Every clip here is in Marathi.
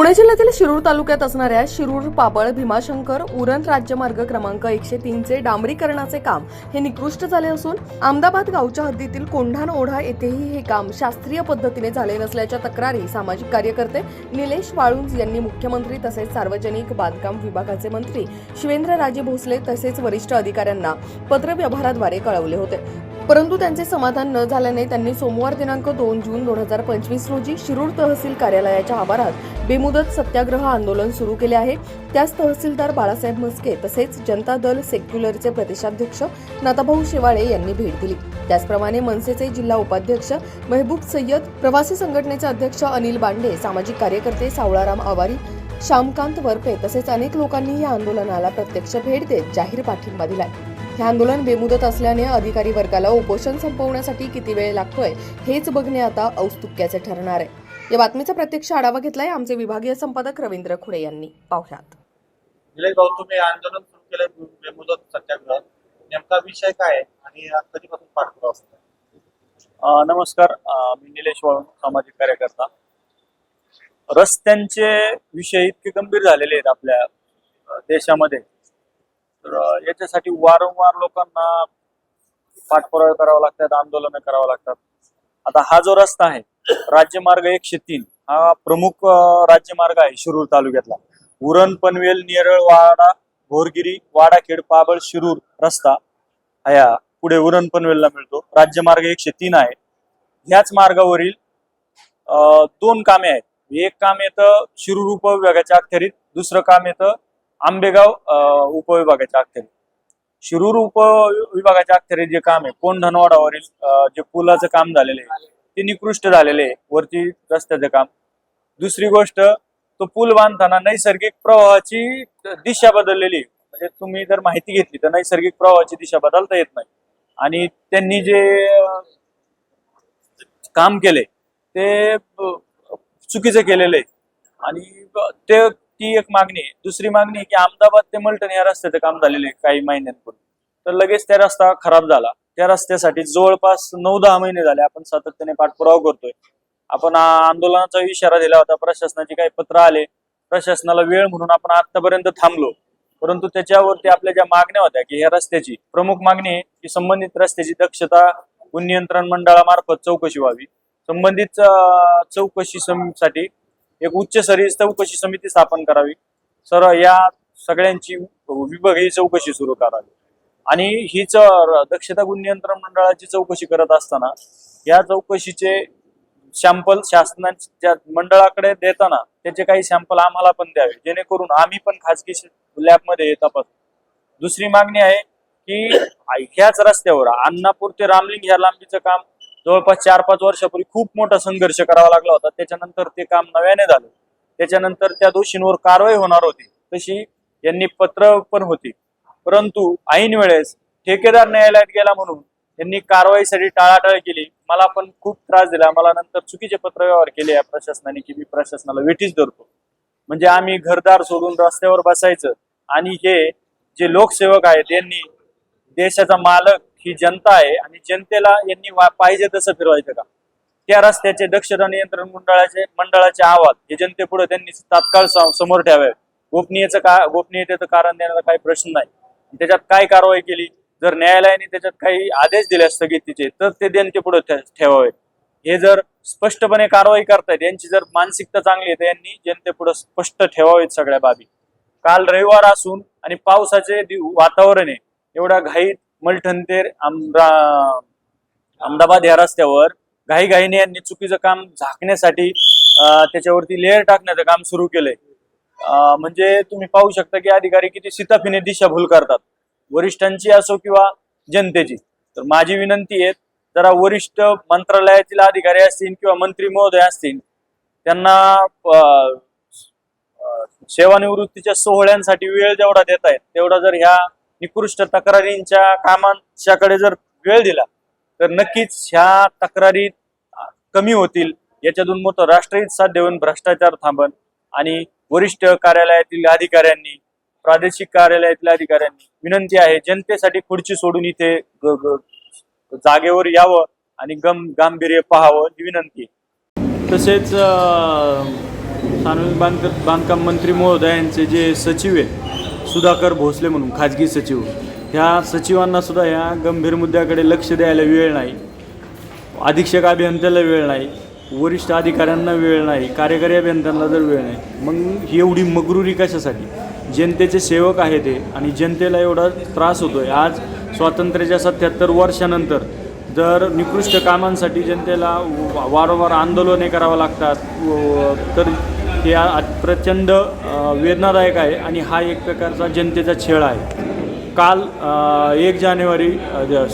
पुणे जिल्ह्यातील शिरूर तालुक्यात असणाऱ्या शिरूर पाबळ भीमाशंकर उरण राज्यमार्ग क्रमांक एकशे तीनचे डांबरीकरणाचे काम हे निकृष्ट झाले असून अहमदाबाद गावच्या हद्दीतील कोंढाण ओढा येथेही हे काम शास्त्रीय पद्धतीने झाले नसल्याच्या तक्रारी सामाजिक कार्यकर्ते निलेश वाळुंज यांनी मुख्यमंत्री तसेच सार्वजनिक बांधकाम विभागाचे मंत्री शिवेंद्रराजे भोसले तसेच वरिष्ठ अधिकाऱ्यांना पत्रव्यवहाराद्वारे कळवले होते. परंतु त्यांचे समाधान न झाल्याने त्यांनी सोमवार दिनांक दोन जून दोन हजार पंचवीस रोजी शिरूर तहसील कार्यालयाच्या आवारात बेमुदत सत्याग्रह आंदोलन सुरू केले आहे. त्यास तहसीलदार बाळासाहेब म्हस्के तसेच जनता दल सेक्युलरचे प्रदेशाध्यक्ष नाताभाऊ शेवाळे यांनी भेट दिली. त्याचप्रमाणे मनसेचे जिल्हा उपाध्यक्ष महबूब सय्यद प्रवासी संघटनेचे अध्यक्ष अनिल बांडे सामाजिक कार्यकर्ते सावळाराम आवारी श्यामकांत वरपे तसेच अनेक लोकांनी या आंदोलनाला प्रत्यक्ष भेट देत जाहीर पाठिंबा दिलाय. हे आंदोलन बेमुदत असल्याने अधिकारी वर्गाला उपोषण संपवण्यासाठी किती वेळ लागतोय हेच बघणे आता औत्सुक्याचे ठरणार आहे. या बातमीचा प्रत्यक्ष आढावा घेतलाय आमचे विभागीय संपादक रवींद्र खुडे यांनी. पाहुयात. निलेश भाऊ तुम्ही आंदोलन सुरू केलंय बेमुदत सत्याग्रह. नेमका विषय काय आहे आणि कधीपासून पाठपुरावा नमस्कार. मी निलेश वाळून सामाजिक कार्यकर्ता. रस्त्यांचे विषय इतके गंभीर झालेले आहेत आपल्या देशामध्ये. तर याच्यासाठी वारंवार लोकांना पाठपुरावे करावे लागतात आंदोलनं करावं लागतात. आता हा जो रस्ता आहे राज्यमार्ग एकशे तीन हा प्रमुख राज्यमार्ग आहे शिरूर तालुक्यातला. उरण पनवेल नेरळ वाडा भोरगिरी वाडाखेड पाबळ शिरूर रस्ता हा पुढे उरण पनवेलला मिळतो. राज्यमार्ग एकशे तीन आहे. ह्याच मार्गावरील दोन कामे आहेत. एक काम येतं शिरूर उपविभागाच्या अखेरीत दुसरं काम येतं आंबेगाव उपविभागाच्या अखेरीत. शिरूर उपविभागाच्या अखेरीत जे काम आहे कोण धनवाडावरील जे पुलाचं काम झालेलं आहे ते निकृष्ट झालेले आहे. वरती रस्त्याचं काम. दुसरी गोष्ट तो पूल बांधताना नैसर्गिक प्रवाहाची दिशा बदललेली आहे. म्हणजे तुम्ही जर माहिती घेतली तर नैसर्गिक प्रवाहाची दिशा बदलता येत नाही. आणि त्यांनी जे काम केले ते चुकीचं केलेलं आहे. आणि ते ती एक मागणी आहे. दुसरी मागणी की अहमदाबाद ते मलटण या रस्त्याचं काम झालेलं आहे काही महिन्यांपूर्वी. तर लगेच त्या रस्ता खराब झाला. त्या रस्त्यासाठी जवळपास नऊ दहा महिने झाले. आपण सातत्याने पाठपुरावा करतोय. आपण आंदोलनाचा इशारा दिला होता. प्रशासनाचे काही पत्र आले. प्रशासनाला वेळ म्हणून आपण आतापर्यंत थांबलो. परंतु त्याच्यावरती आपल्या ज्या मागण्या होत्या की ह्या रस्त्याची प्रमुख मागणी आहे की संबंधित रस्त्याची दक्षता गुण नियंत्रण मंडळामार्फत चौकशी व्हावी. संबंधित चौकशी साठी एक उच्चस्तरीय चौकशी समिती स्थापन करावी. सर या सगळ्यांची विभागीय चौकशी सुरू करावी. आणि हीच दक्षता गुण नियंत्रण मंडळाची चौकशी करत असताना या चौकशीचे सॅम्पल शासनाच्या मंडळाकडे देताना त्याचे काही सॅम्पल आम्हाला पण द्यावे. जेणेकरून आम्ही पण खाजगी लॅबमध्ये तपास दुसरी मागणी आहे की ह्याच रस्त्यावर अण्णापूर ते रामलिंग ह्या लांबीचं काम जवळपास चार पाच वर्षापूर्वी खूप मोठा संघर्ष करावा लागला होता. त्याच्यानंतर ते काम नव्याने झालं. त्याच्यानंतर त्या दोषींवर कारवाई होणार होती. तशी यांनी पत्र पण होती. परंतु ऐन वेळेस ठेकेदार न्यायालयात गेला म्हणून यांनी कारवाईसाठी टाळाटाळ केली. मला पण खूप त्रास दिला. मला नंतर चुकीचे पत्रव्यवहार केले या प्रशासनाने की मी प्रशासनाला वेठीच धरतो. म्हणजे आम्ही घरदार सोडून रस्त्यावर बसायचं आणि हे जे लोकसेवक आहेत यांनी देशाचा मालक ही जनता आहे आणि जनतेला यांनी पाहिजे तसं फिरवायचं का? त्या रस्त्याचे दक्षता नियंत्रण मंडळाचे मंडळाचे आवाज हे जनतेपुढे त्यांनी तात्काळ समोर ठेवावे. गोपनीयचं का गोपनीयतेचं कारण देण्याचा काही प्रश्न नाही. त्याच्यात काय कारवाई केली? जर न्यायालयाने त्याच्यात काही आदेश दिले स्थगितीचे तर ते जनतेपुढे पुढे ठेवावे. हे जर स्पष्टपणे कारवाई करतायत यांची जर मानसिकता चांगली आहे तर यांनी जनतेपुढे स्पष्ट ठेवावेत सगळ्या बाबी. काल रविवार असून आणि पावसाचे वातावरण आहे एवढा घाईत मलठनतेर अहमदाबाद या रस्त्यावर घाईघाईने यांनी चुकीचं काम झाकण्यासाठी त्याच्यावरती लेअर टाकण्याचं काम सुरू केलंय. म्हणजे तुम्ही पाहू शकता की अधिकारी किती सिताफीने दिशाभूल करतात. वरिष्ठांची असो किंवा जनतेची. तर माझी विनंती आहे जरा वरिष्ठ मंत्रालयातील अधिकारी असतील किंवा मंत्री महोदय असतील त्यांना सेवानिवृत्तीच्या सोहळ्यांसाठी वेळ जेवढा देत आहेत तेवढा जर ह्या निकृष्ट तक्रारींच्या कामांच्याकडे जर वेळ दिला तर नक्कीच ह्या तक्रारी कमी होतील. याच्यातून मोठं राष्ट्रहित साध्य होऊन भ्रष्टाचार थांबन आणि वरिष्ठ कार्यालयातील अधिकाऱ्यांनी प्रादेशिक कार्यालयातील अधिकाऱ्यांनी विनंती आहे जनतेसाठी खुर्ची सोडून इथे ग- जागेवर यावं आणि गम गांभीर्य पाहावं ही विनंती तसेच सार्वजनिक बांध बांधकाम मंत्री महोदयांचे जे सचिव आहे सुधाकर भोसले म्हणून खाजगी सचिव ह्या सचिवांना सुद्धा ह्या गंभीर मुद्द्याकडे लक्ष द्यायला वेळ नाही. अधीक्षक अभियंत्याला वेळ नाही. वरिष्ठ अधिकाऱ्यांना वेळ नाही कार्यकारी अभियंत्यांना जर वेळ नाही मग ही एवढी मगरुरी कशासाठी? जनतेचे सेवक आहे ते आणि जनतेला एवढा त्रास होतो आहे आज स्वातंत्र्याच्या सत्याहत्तर वर्षानंतर जर निकृष्ट कामांसाठी जनतेला वारंवार आंदोलने करावं लागतात व- तर हे प्रचंड वेदनादायक आहे आणि हा एक प्रकारचा जनतेचा छेळ आहे. काल एक जानेवारी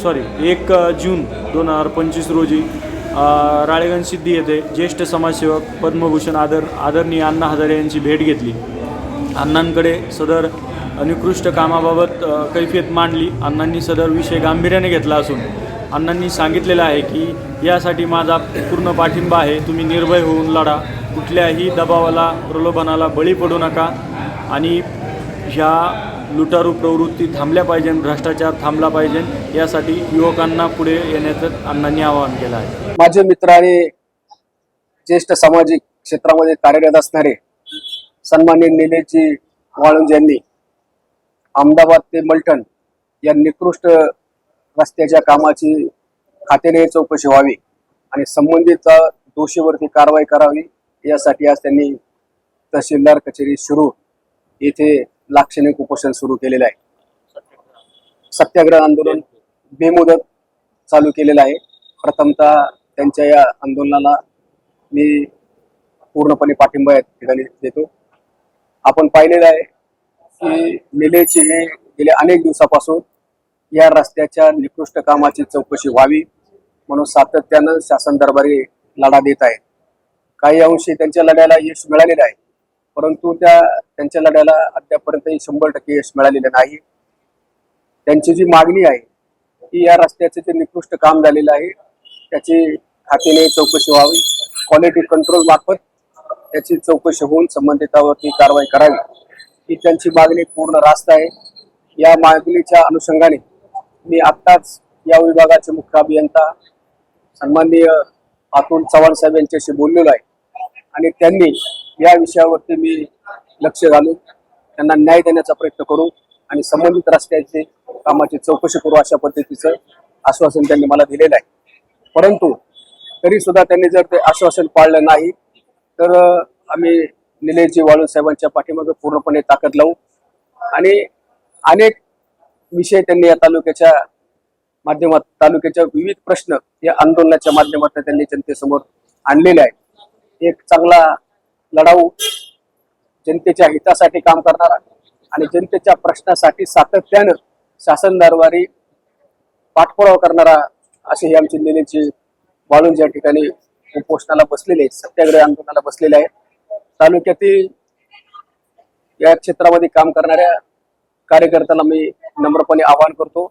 सॉरी एक जून दोन हजार पंचवीस रोजी राळेगण सिद्धी येथे ज्येष्ठ समाजसेवक पद्मभूषण आदर आदरणीय अण्णा हजारे यांची भेट घेतली. अण्णांकडे सदर निकृष्ट कामाबाबत कैफियत मांडली. अण्णांनी सदर विषय गांभीर्याने घेतला असून अण्णांनी सांगितलेलं आहे की यासाठी माझा पूर्ण पाठिंबा आहे. तुम्ही निर्भय होऊन लढा. कुठल्याही दबावाला प्रलोभनाला बळी पडू नका. आणि ह्या लुटारू प्रवृत्ती थांबल्या पाहिजे भ्रष्टाचार थांबला पाहिजे यासाठी युवकांना पुढे येण्याचं अण्णांनी आवाहन केलं आहे. माझे मित्र आणि ज्येष्ठ सामाजिक क्षेत्रामध्ये कार्यरत असणारे सन्मान्य निलेजी वाळुंज यांनी अहमदाबाद ते मलठण या निकृष्ट रस्त्याच्या कामाची खात्याने चौकशी व्हावी आणि संबंधित दोषीवरती कारवाई करावी यासाठी आज त्यांनी तहसीलदार कचेरी शिरूर येथे लाक्षणिक उपोषण सुरू केलेलं आहे. सत्याग्रह आंदोलन बेमुदत चालू केलेलं आहे. प्रथमतः त्यांच्या या आंदोलनाला मी पूर्णपणे पाठिंबा या ठिकाणी देतो. आपण पाहिलेलं आहे की मेलेचे हे गेल्या अनेक दिवसापासून या रस्त्याच्या निकृष्ट कामाची चौकशी व्हावी म्हणून सातत्यानं शासन दरबारी लढा देत आहे काही अंशी त्यांच्या लढ्याला यश मिळालेलं आहे. परंतु त्या त्यांच्या लढ्याला अद्यापर्यंतही शंभर टक्के यश मिळालेलं नाही. त्यांची जी मागणी आहे की या रस्त्याचे जे निकृष्ट काम झालेलं आहे त्याची खात्याने चौकशी व्हावी. क्वालिटी कंट्रोल मार्फत त्याची चौकशी होऊन संबंधितावरती कारवाई करावी. ही त्यांची मागणी पूर्ण रास्त आहे. या मागणीच्या अनुषंगाने मी आत्ताच या विभागाचे मुख्य अभियंता सन्माननीय अतुल चव्हाण साहेब यांच्याशी बोललेलो आहे. आणि त्यांनी या विषयावरती मी लक्ष घालून त्यांना न्याय देण्याचा प्रयत्न करू आणि संबंधित रस्त्याचे कामाची चौकशी करू अशा पद्धतीचं आश्वासन त्यांनी मला दिलेलं आहे. परंतु तरी सुद्धा त्यांनी जर ते आश्वासन पाळलं नाही तर आम्ही निलयजी वाळू साहेबांच्या पाठीमागे पूर्णपणे ताकद लावू आणि अनेक विषय त्यांनी या तालुक्याच्या माध्यमात तालुक्याच्या विविध प्रश्न या आंदोलनाच्या माध्यमातून त्यांनी जनतेसमोर आणलेले आहेत. एक चांगला लढाऊ जनतेच्या हितासाठी काम करणारा आणि जनतेच्या प्रश्नासाठी सातत्यानं शासन दरबारी पाठपुरावा करणारा असे हे आमचे नेलेचे वाळून ज्या ठिकाणी उपोषणाला बसलेले आहेत, सत्याग्रह आंदोलनाला बसलेले आहेत तालुक्यातील या क्षेत्रामध्ये काम करणाऱ्या कार्यकर्त्यांना मी नम्रपणे आवाहन करतो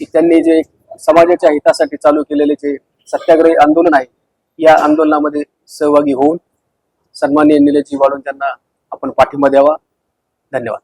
की त्यांनी जे समाजाच्या हितासाठी चालू केलेले जे सत्याग्रही आंदोलन आहे या आंदोलनामध्ये सहभागी होऊन सन्माननीय निलेशजी वाढून त्यांना आपण पाठिंबा द्यावा. धन्यवाद.